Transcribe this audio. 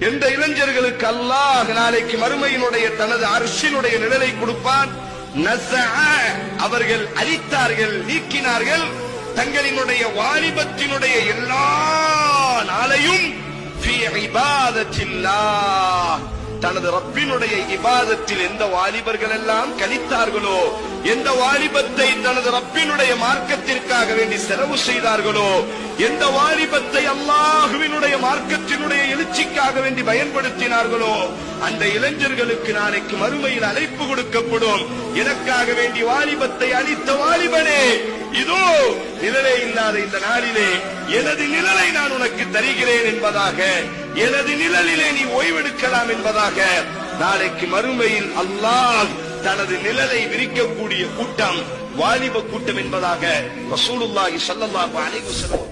எந்த இளைஞர்களுக்கு அல்லாஹ் நாளைக்கு மறுமையினுடைய தனது அரசினுடைய நிழலை கொடுப்பான்? அவர்கள் அழித்தார்கள் நீக்கினார்கள். தங்களினுடைய வாலிபத்தினுடைய எல்லா நாளையும் தனது ரப்பினுடைய இபாதத்தில் எந்த வாலிபர்கள் எல்லாம் கழித்தார்களோ எந்த வாலிபத்தை தனது ரப்பினுடைய மார்க்கத்திற்காக வேண்டி செலவு செய்தார்களோ எந்த வாலிபத்தை அல்லாஹுவினுடைய மார்க்கத்தினுடைய எதற்காக வேண்டி பயன்படுத்தினார்களோ அந்த இளைஞர்களுக்கு நாளைக்கு மறுமையில் அழைப்பு கொடுக்கப்படும். எனக்காக வேண்டி வாலிபத்தை அளித்த வாலிபனே? இதோ நிழலே இல்லாத இந்த நாளிலே எனது நிழலை நான் உனக்கு தருகிறேன் என்பதாக எனது நிழலிலே நீ ஓய்வெடுக்கலாம் என்பதாக நாளைக்கு மறுமையில் அல்லாஹ் தனது நிழலை விரிக்கக்கூடிய கூட்டம் வாலிப கூட்டம் என்பதாக வசூலுல்லாஹி சல்லல்லாஹு அலைஹி வஸல்லம்